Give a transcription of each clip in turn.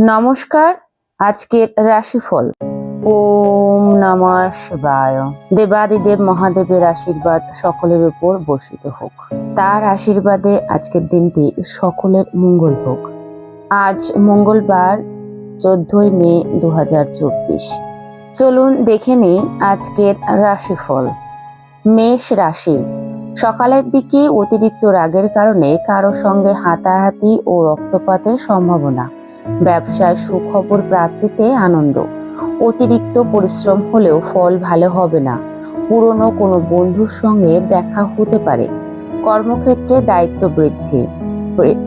নমস্কার, আজকের রাশিফল। ওম নমঃ শিবায়। দেবাদিদেব মহাদেবের আশীর্বাদ সকলের উপর বর্ষিত হোক। তার আশীর্বাদে আজকের দিনটি সকলের মঙ্গল হোক। আজ মঙ্গলবার, চোদ্দই মে দু হাজার চব্বিশ। চলুন দেখে নিই আজকের রাশিফল। মেষ রাশি। সকালের দিকে অতিরিক্ত রাগের কারণে কারও সঙ্গে হাতাহাতি ও রক্তপাতের সম্ভাবনা। ব্যবসায় সুখবর প্রাপ্তিতে আনন্দ। অতিরিক্ত পরিশ্রম হলেও ফল ভালো হবে না। পুরনো কোনো বন্ধুর সঙ্গে দেখা হতে পারে। কর্মক্ষেত্রে দায়িত্ব বৃদ্ধি।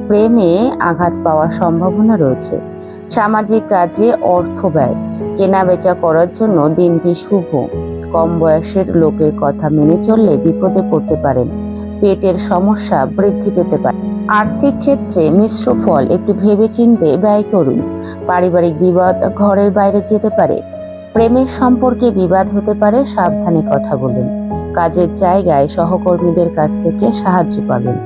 প্রেমে আঘাত পাওয়ার সম্ভাবনা রয়েছে। সামাজিক কাজে অর্থ ব্যয়। কেনা বেচা করার জন্য দিনটি শুভ। কম বয়সের লোকের কথা মেনে চললে বিপদে পড়তে পারেন। পেটের সমস্যা বৃদ্ধি পেতে পারে। আর্থিক ক্ষেত্রে মিশ্র ফল একটু ভেবেচিন্তে ব্যয় করুন। পারিবারিক বিবাদ ঘরের বাইরে যেতে পারে। প্রেমের সম্পর্কে বিবাদ হতে পারে, সাবধানে কথা বলুন। কাজের জায়গায় সহকর্মীদের কাছ থেকে সাহায্য পাবেন।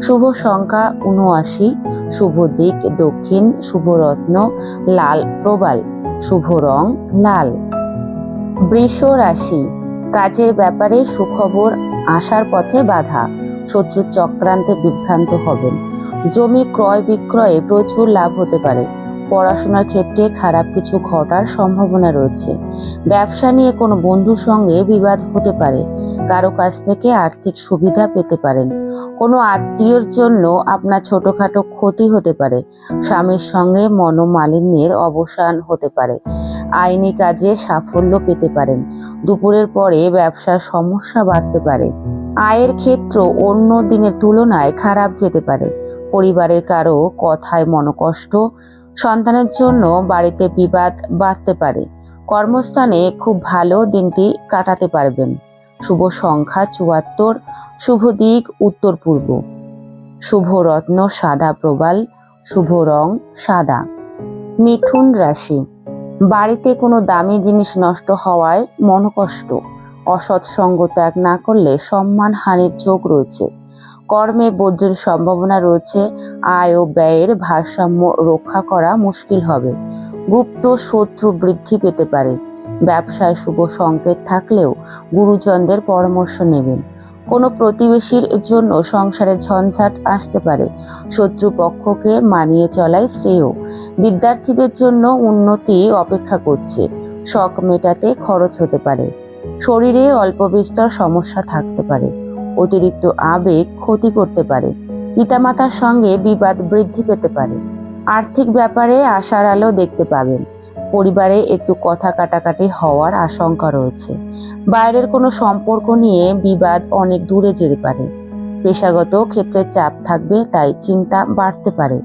শুভ সংখ্যা উনআশি শুভ দিক দক্ষিণ, শুভ রত্ন, লাল প্রবাল, শুভ রং, লাল। বৃষ রাশি, কাজের ব্যাপারে সুখবর আসার পথে বাধা। শত্রুর চক্রান্তে বিভ্রান্ত হবেন। জমি ক্রয় বিক্রয়ে প্রচুর লাভ হতে পারে। পড়াশোনার ক্ষেত্রে খারাপ কিছু ঘটার সম্ভাবনা রয়েছে। ব্যবসা নিয়ে কোনো বন্ধুর সঙ্গে বিবাদ হতে পারে, কারও কাছ থেকে আর্থিক সুবিধা পেতে পারেন। কোনো আত্মীয়র জন্য আপনার ছোটখাটো ক্ষতি হতে পারে, স্বামীর সঙ্গে মনোমালিন্যের অবসান হতে পারে, আইনি কাজে সাফল্য পেতে পারেন, দুপুরের পরে ব্যবসার সমস্যা বাড়তে পারে। আয়ের ক্ষেত্র অন্য দিনের তুলনায় খারাপ যেতে পারে, পরিবারের কারও কথায় মনকষ্ট সন্তানের জন্য বাড়িতে বিবাদ বাড়তে পারে। কর্মস্থানে খুব ভালো দিনটি কাটাতে পারবেন। শুভ সংখ্যা চুয়াত্তর, শুভ দিক উত্তর পূর্ব। শুভ রত্ন সাদা প্রবাল, শুভ রং সাদা। মিথুন রাশি। বাড়িতে কোনো দামি জিনিস নষ্ট হওয়ায় মনকষ্ট। অসৎ সঙ্গ ত্যাগ না করলে সম্মান হানির যোগ রয়েছে। কর্মে বজ্রের সম্ভাবনা রয়েছে। আয় ও ব্যয়ের ভারসাম্য রক্ষা করা মুশকিল হবে। গুপ্ত শত্রু বৃদ্ধি পেতে পারে। ব্যবসায় শুভ সংকেত থাকলেও গুরুজনদের পরামর্শ নেবেন। কোনো প্রতিবেশীর জন্য সংসারে ঝঞ্ঝাট আসতে পারে। শত্রুপক্ষকে মানিয়ে চলাই শ্রেয়। বিদ্যার্থীদের জন্য উন্নতি অপেক্ষা করছে। শখ মেটাতে খরচ হতে পারে। শরীরে অল্প বিস্তর সমস্যা থাকতে পারে। অতিরিক্ত আবেগ ক্ষতি করতে পারে। পিতামাতার সঙ্গে বিবাদ বৃদ্ধি পেতে পারে। আর্থিক ব্যাপারে আশার আলো দেখতে পাবেন। পরিবারে একটু কথা কাটাকাটি হওয়ার আশঙ্কা রয়েছে। বাইরের কোনো সম্পর্ক নিয়ে বিবাদ অনেক দূরে যেতে পারে। পেশাগত ক্ষেত্রে চাপ থাকবে, তাই চিন্তা বাড়তে পারে।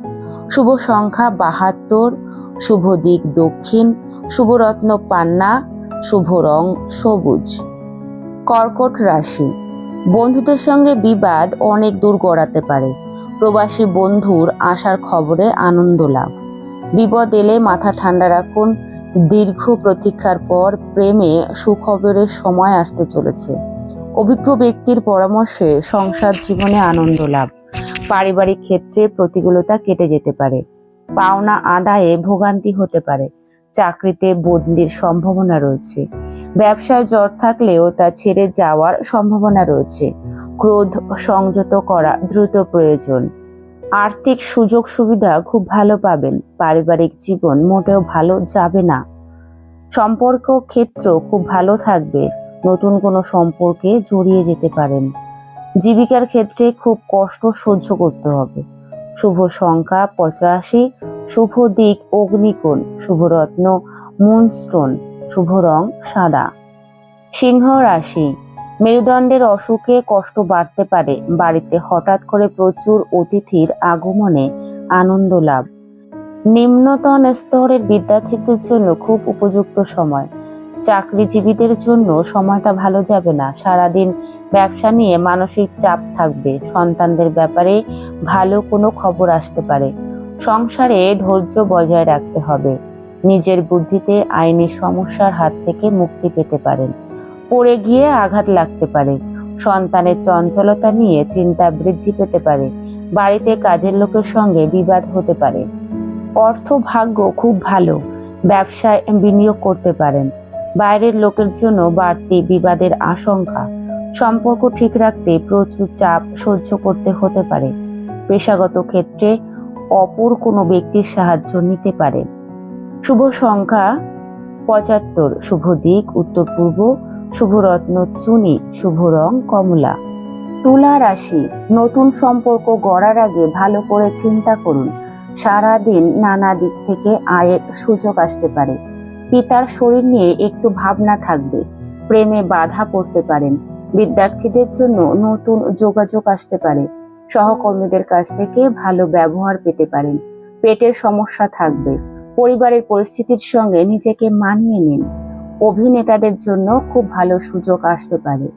শুভ সংখ্যা বাহাত্তর, শুভ দিক দক্ষিণ শুভরত্ন পান্না, শুভ রং সবুজ। কর্কট রাশি বন্ধুদের সঙ্গে বিবাদ অনেক দূর গড়াতে পারে। প্রবাসী বন্ধুর আসার খবরে আনন্দ লাভ। বিপদ এলে মাথা ঠান্ডা রাখুন। দীর্ঘ প্রতীক্ষার পর প্রেমে সুখবরের সময় আসতে চলেছে। অভিজ্ঞ ব্যক্তির পরামর্শে সংসার জীবনে আনন্দ লাভ। পারিবারিক ক্ষেত্রে প্রতিকূলতা কেটে যেতে পারে। পাওনা আদায়ে ভোগান্তি হতে পারে। চাকরিতে বদলির সম্ভাবনা রয়েছে। ব্যবসায় জ্বর থাকলেও তা ছেড়ে যাওয়ার সম্ভাবনা রয়েছে। ক্রোধ সংযত করা দ্রুত প্রয়োজন। আর্থিক সুযোগ সুবিধা খুব ভালো পাবেন। পারিবারিক জীবন মোটেও ভালো যাবে না। সম্পর্ক ক্ষেত্র খুব ভালো থাকবে। নতুন কোনো সম্পর্কে জড়িয়ে যেতে পারেন। জীবিকার ক্ষেত্রে খুব কষ্ট সহ্য করতে হবে। শুভ সংখ্যা পঁচাশি শুভ দিক অগ্নিকোণ শুভরত্ন মুনস্টোন, শুভ রং সাদা। সিংহ রাশি, মেরুদণ্ডের অসুখে কষ্ট বাড়তে পারে। বাড়িতে হঠাৎ করে প্রচুর অতিথির আগমনে আনন্দ লাভ। নিম্নতন স্তরের বিদ্যার্থীদের জন্য খুব উপযুক্ত সময়। চাকরিজীবীদের জন্য সময়টা ভালো যাবে না। সারাদিন ব্যবসা নিয়ে মানসিক চাপ থাকবে। সন্তানদের ব্যাপারে ভালো কোনো খবর আসতে পারে। সংসারে ধৈর্য বজায় রাখতে হবে। নিজের বুদ্ধিতে আইনি সমস্যার হাত থেকে মুক্তি পেতে পারেন। পড়ে গিয়ে আঘাত লাগতে পারে। সন্তানের চঞ্চলতা নিয়ে চিন্তা বৃদ্ধি পেতে পারে। বাড়িতে কাজের লোকের সঙ্গে বিবাদ হতে পারে। অর্থ ভাগ্য খুব ভালো। ব্যবসায় বিনিয়োগ করতে পারেন। বাইরের লোকের জন্য বাড়তি বিবাদের আশঙ্কা। সম্পর্ক ঠিক রাখতে প্রচুর চাপ সহ্য করতে হতে পারে। পেশাগত ক্ষেত্রে অপর কোনো ব্যক্তির সাহায্য নিতে পারে। শুভ সংখ্যা পঁচাত্তর। শুভ দিক, উত্তর পূর্ব। শুভ রত্ন, চুনি। শুভ রং, কমলা। তুলা রাশি, নতুন সম্পর্ক গড়ার আগে ভালো করে চিন্তা করুন। সারা দিন নানা দিক থেকে আয়ের সুযোগ আসতে পারে। পিতার শরীর নিয়ে একটু ভাবনা থাকবে। প্রেমে বাধা পড়তে পারেন। বিদ্যার্থীদের জন্য নতুন যোগাযোগ আসতে পারে। সহকর্মীদের কাছ থেকে ভালো ব্যবহার পেতে পারেন। পেটের সমস্যা থাকবে। পরিবারের পরিস্থিতির সঙ্গে নিজেকে মানিয়ে নিন। অভিনেতাদের জন্য খুব ভালো সুযোগ আসতে পারে।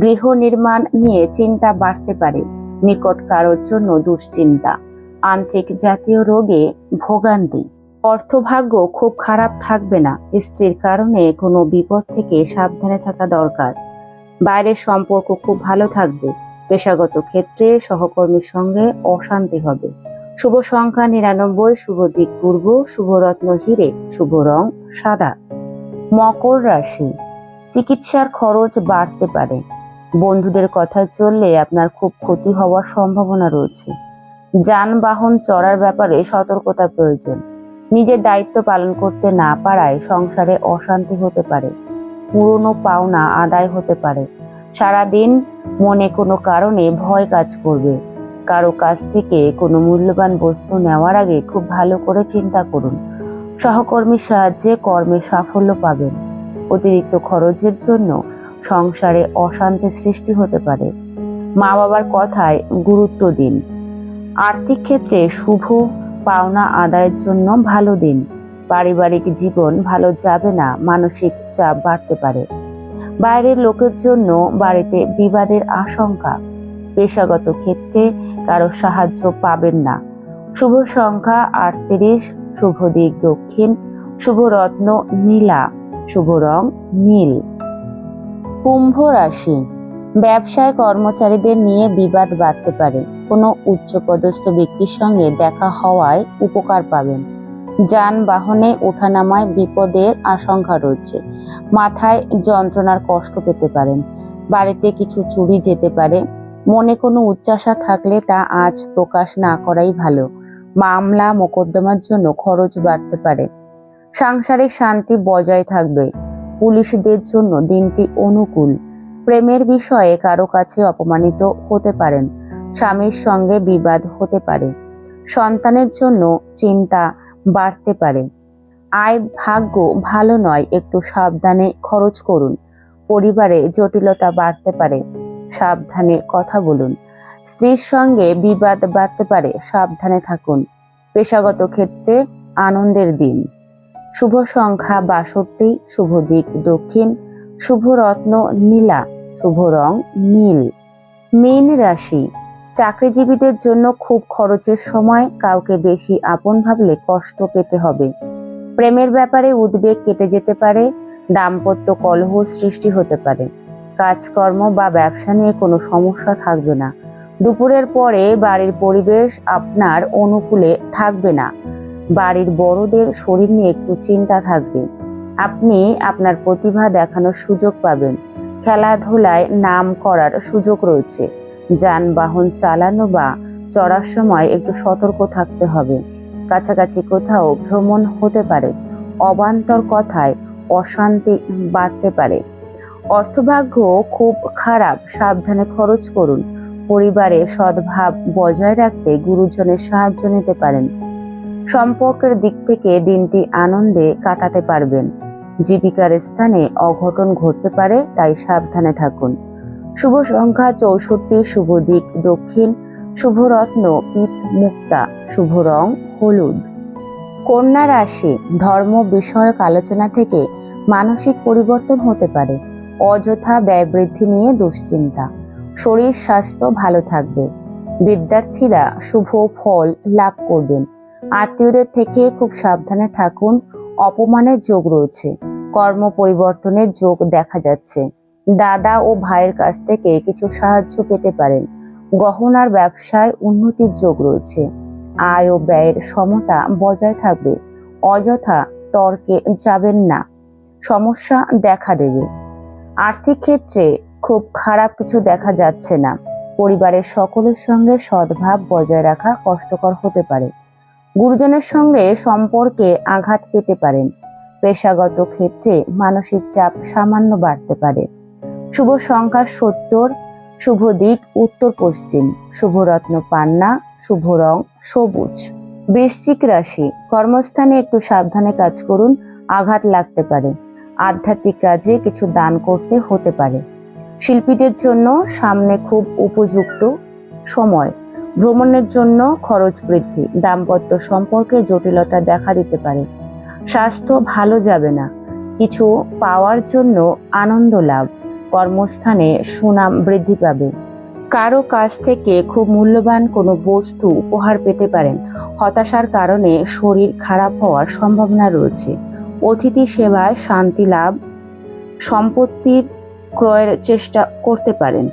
গৃহ নির্মাণ নিয়ে চিন্তা বাড়তে পারে। নিকট কারোর জন্য দুশ্চিন্তা। আন্ত্রিক জাতীয় রোগে ভোগান্তি। অর্থভাগ্য খুব খারাপ থাকবে না। স্ত্রীর কারণে কোনো বিপদ থেকে সাবধানে থাকা দরকার। বাইরের সম্পর্ক খুব ভালো থাকবে। পেশাগত ক্ষেত্রে সহকর্মীর সঙ্গে অশান্তি হবে। শুভ সংখ্যা নিরানব্বই, শুভ দিক পূর্ব, শুভ রত্ন হিরে, শুভ রং সাদা। মকর রাশি, চিকিৎসার খরচ বাড়তে পারে। বন্ধুদের কথায় চললে আপনার খুব ক্ষতি হওয়ার সম্ভাবনা রয়েছে। যানবাহন চড়ার ব্যাপারে সতর্কতা প্রয়োজন। নিজের দায়িত্ব পালন করতে না পারায় সংসারে অশান্তি হতে পারে। পুরনো পাওনা আদায় হতে পারে। সারাদিন মনে কোনো কারণে ভয় কাজ করবে। কারও কাছ থেকে কোনো মূল্যবান বস্তু নেওয়ার আগে খুব ভালো করে চিন্তা করুন। সহকর্মীর সাহায্যে কর্মে সাফল্য পাবেন। অতিরিক্ত খরচের জন্য সংসারে অশান্তির সৃষ্টি হতে পারে। মা বাবার কথায় গুরুত্ব দিন। আর্থিক ক্ষেত্রে শুভ পাওনা আদায়ের জন্য ভালো দিন। পারিবারিক জীবন ভালো যাবে না, মানসিক চাপ বাড়তে পারে। বাইরের লোকের জন্য বাড়িতে বিবাদের আশঙ্কা। পেশাগত ক্ষেত্রে কারও সাহায্য পাবেন না। শুভ সংখ্যা আটত্রিশ, শুভ দিক দক্ষিণ, শুভ রত্ন নীলা, শুভ রং নীল। কুম্ভ রাশি, ব্যবসায় কর্মচারীদের নিয়ে বিবাদ বাড়তে পারে। কোনো উচ্চপদস্থ ব্যক্তির সঙ্গে দেখা হওয়ায় উপকার পাবেন। যানবাহনে ওঠানামায় বিপদের আশঙ্কা রয়েছে। মাথায় যন্ত্রণার কষ্ট পেতে পারেন। বাড়িতে কিছু চুরি যেতে পারে। মনে কোনো উচ্চাসা থাকলে তা আজ প্রকাশ না করাই ভালো। মামলা মোকদ্দমার জন্য খরচ বাড়তে পারে। সাংসারিক শান্তি বজায় থাকবে। পুলিশদের জন্য দিনটি অনুকূল। প্রেমের বিষয়ে কারও কাছে অপমানিত হতে পারেন। স্বামীর সঙ্গে বিবাদ হতে পারে। সন্তানের জন্য চিন্তা বাড়তে পারে। আয় ভাগ্য ভালো নয়, একটু সাবধানে খরচ করুন। পরিবারে জটিলতা বাড়তে পারে, সাবধানে কথা বলুন। স্ত্রীর সঙ্গে বিবাদ বাড়তে পারে, সাবধানে থাকুন। পেশাগত ক্ষেত্রে আনন্দের দিন। শুভ সংখ্যা বাষট্টি, শুভ দিক দক্ষিণ, শুভ রত্ন নীলা, শুভ রং নীল। মীন রাশি। চাকরিজীবীদের জন্য খুব খরচের সময় কাউকে বেশি আপন ভাবলে কষ্ট পেতে হবে। প্রেমের ব্যাপারে উদ্বেগ কেটে যেতে পারে, দাম্পত্য কলহ সৃষ্টি হতে পারে। কাজকর্ম বা ব্যবসা নিয়ে কোনো সমস্যা থাকবে না। দুপুরের পরে বাড়ির পরিবেশ আপনার অনুকূলে থাকবে না। বাড়ির বড়দের শরীর নিয়ে একটু চিন্তা থাকবে। আপনি আপনার প্রতিভা দেখানোর সুযোগ পাবেন। খেলাধুলায় নাম করার সুযোগ রয়েছে। যানবাহন চালানো বা চড়ার সময় একটু সতর্ক থাকতে হবে। কাছাকাছি কোথাও ভ্রমণ হতে পারে, অবান্তর কথায় অশান্তি বাড়তে পারে। অর্থভাগ্য খুব খারাপ, সাবধানে খরচ করুন। পরিবারে সদ্ভাব বজায় রাখতে গুরুজনের সাহায্য নিতে পারেন। সম্পর্কের দিক থেকে দিনটি আনন্দে কাটাতে পারবেন। জীবিকার স্থানে অঘটন ঘটতে পারে, তাই সাবধানে থাকুন। শুভ সংখ্যা চৌষট্টি, শুভ দিক দক্ষিণ, শুভ রত্ন পিত মুক্তা, শুভ রং হলুদ। কন্যা রাশি, ধর্ম বিষয়ক আলোচনা থেকে মানসিক পরিবর্তন হতে পারে, অযথা ব্যয় বৃদ্ধি নিয়ে দুশ্চিন্তা। শরীর স্বাস্থ্য ভালো থাকবে। বিদ্যার্থীরা শুভ ফল লাভ করবেন। আত্মীয়দের থেকে খুব সাবধানে থাকুন অপমানের যোগ রয়েছে। কর্ম পরিবর্তনের যোগ দেখা যাচ্ছে। দাদা ও ভাইয়ের কাছ থেকে কিছু সাহায্য পেতে পারেন। গহনার ব্যবসায় উন্নতির যোগ রয়েছে। আয় ও ব্যয়ের সমতা বজায় থাকবে। অযথা তর্কে যাবেন না। সমস্যা দেখা দেবে। আর্থিক ক্ষেত্রে খুব খারাপ কিছু দেখা যাচ্ছে না। পরিবারের সকলের সঙ্গে সদ্ভাব বজায় রাখা কষ্টকর হতে পারে। গুরুজনের সঙ্গে সম্পর্কে আঘাত পেতে পারেন। পেশাগত ক্ষেত্রে মানসিক চাপ সামান্য বাড়তে পারে। শুভ সংখ্যা সত্তর, শুভ দিক উত্তর পশ্চিম, শুভ রত্ন পান্না, শুভ রং সবুজ। বৃশ্চিক রাশি, কর্মস্থানে একটু সাবধানে কাজ করুন, আঘাত লাগতে পারে। আধ্যাত্মিক কাজে কিছু দান করতে হতে পারে। শিল্পীদের জন্য সামনে খুব উপযুক্ত সময়। ভ্রমণের জন্য খরচ বৃদ্ধি, দাম্পত্য সম্পর্কে জটিলতা দেখা দিতে পারে। স্বাস্থ্য ভালো যাবে না। কিছু পাওয়ার জন্য আনন্দ লাভ। কর্মস্থানে সুনাম বৃদ্ধি পাবে। কারও কাছ থেকে খুব মূল্যবান কোনো বস্তু উপহার পেতে পারেন। হতাশার কারণে শরীর খারাপ হওয়ার সম্ভাবনা রয়েছে। অতিথি সেবায় শান্তি লাভ, সম্পত্তির ক্রয়ের চেষ্টা করতে পারেন।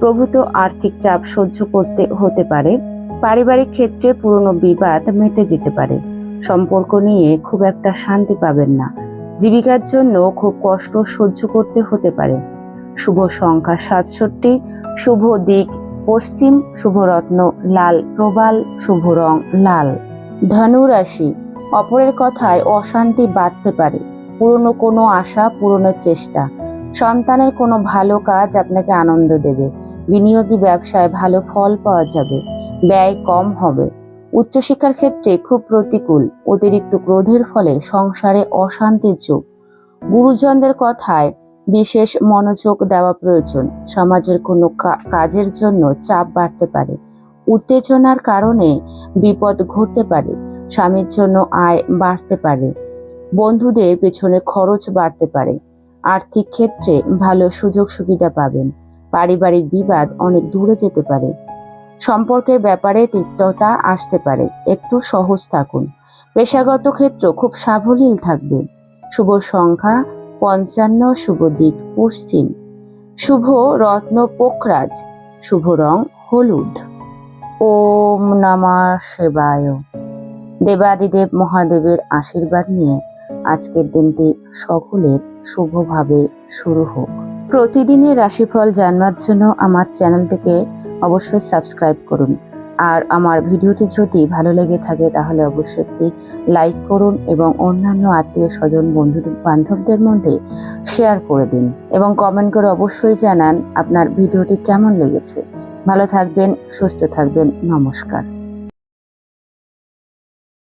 প্রভূত আর্থিক চাপ সহ্য করতে হতে পারে। পারিবারিক ক্ষেত্রে পুরনো বিবাদ মেটে যেতে পারে। সম্পর্ক নিয়ে খুব একটা শান্তি পাবেন না। জীবিকার জন্য খুব কষ্ট সহ্য করতে হতে পারে। শুভ সংখ্যা সাতষট্টি, শুভ দিক পশ্চিম শুভ রত্ন লাল, প্রবাল, শুভ রং লাল। ধনুরাশি অপরের কথায় অশান্তি বাড়তে পারে। পুরনো কোনো আশা পূরণের চেষ্টা। সন্তানের কোনো ভালো কাজ আপনাকে আনন্দ দেবে। বিনিয়োগী ব্যবসায় ভালো ফল পাওয়া যাবে। ব্যয় কম হবে। উচ্চশিক্ষার ক্ষেত্রে খুব প্রতিকূল। অতিরিক্ত ক্রোধের ফলে সংসারে অশান্তির যুগ। গুরুজনদের কথায় বিশেষ মনোযোগ দেওয়া প্রয়োজন। সমাজের কোনো কাজের জন্য চাপ বাড়তে পারে। উত্তেজনার কারণে বিপদ ঘটতে পারে। স্বামীর জন্য আয় বাড়তে পারে। বন্ধুদের পেছনে খরচ বাড়তে পারে। আর্থিক ক্ষেত্রে ভালো সুযোগ সুবিধা পাবেন। পারিবারিক বিবাদ অনেক দূরে যেতে পারে। সম্পর্কের ব্যাপারে তিক্ততা আসতে পারে। একটু সহজ থাকুন। পেশাগত ক্ষেত্র খুব সাবলীল থাকবে। শুভ সংখ্যা, পঞ্চান্ন, শুভ দিক, পশ্চিম। শুভ রত্ন, পোখরাজ। শুভ রং, হলুদ। ওম নমঃ শিবায়। দেবাদিদেব মহাদেবের আশীর্বাদ নিয়ে আজকের দিনটি সকলের শুভভাবে শুরু হোক। প্রতিদিনের রাশিফল জানবার জন্য আমার চ্যানেলটিকে অবশ্যই সাবস্ক্রাইব করুন। আর আমার ভিডিওটি যদি ভালো লেগে থাকে তাহলে অবশ্যই একটি লাইক করুন এবং অন্যান্য আত্মীয় স্বজন, বন্ধু বান্ধবদের মধ্যে শেয়ার করে দিন এবং কমেন্ট করে অবশ্যই জানান আপনার ভিডিওটি কেমন লেগেছে। ভালো থাকবেন, সুস্থ থাকবেন, নমস্কার।